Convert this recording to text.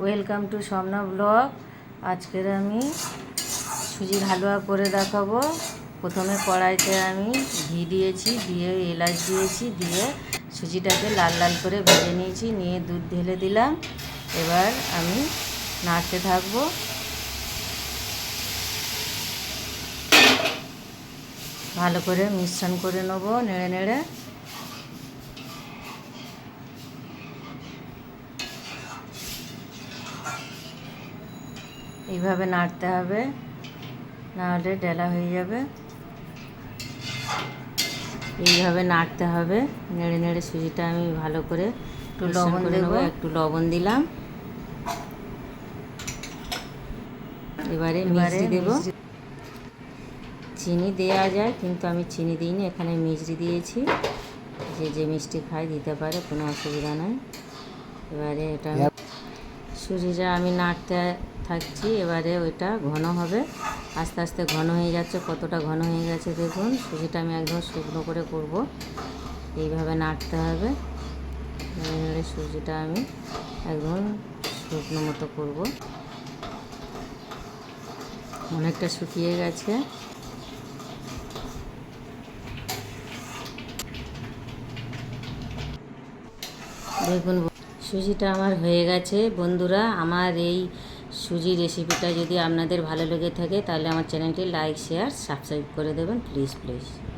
Welcome to Swapna blog আজকের আমি সুজির হালুয়া করে দেখাবো। প্রথমে কড়াইতে আমি ঘি দিয়েছি, দিয়ে এলাচ দিয়েছি, দিয়ে সুজিটাকে লাল লাল করে ভেজে নিয়েছি, নিয়ে দুধ ঢেলে দিলাম। এবার আমি নাড়তে থাকব। ভালো করে মিশ্রণ করে নেব, নেড়ে নেড়ে। এইভাবে নাড়তে হবে। নাহলে ডেলা হয়ে যাবে। এইভাবে নাড়তে হবে। নেড়ে নেড়ে সুজিটা আমি ভালো করে একটু লবণ দেবো। একটু লবণ দিলাম। এবারে মিষ্টি দেবো। চিনি দেওয়া যায় কিন্তু আমি চিনি দিইনি। এখানে মিষ্টি দিয়েছি। যে যে মিষ্টি খায় দিতে পারে কোনো অসুবিধা নয় এবারে এটা সুজিটা আমি নাড়তে থাকছি, এবারে ওইটা ঘন হবে। আস্তে আস্তে ঘন হয়ে যাচ্ছে, কতটা ঘন হয়ে গেছে দেখুন, সুজিটা আমি একদম শুকনো করে করব। এইভাবে নাড়তে হবে। নেড়ে সুজিটা আমি একদম শুকনো মতো করব। অনেকটা শুকিয়ে গেছে। দেখুন, সুজিটা আমার হয়ে গেছে। বন্ধুরা, আমার এই সুজি রেসিপিটা যদি আপনাদের ভালো লেগে থাকে, তাহলে আমার চ্যানেলটি লাইক, শেয়ার, সাবস্ক্রাইব করে দেবেন, প্লিজ প্লিজ।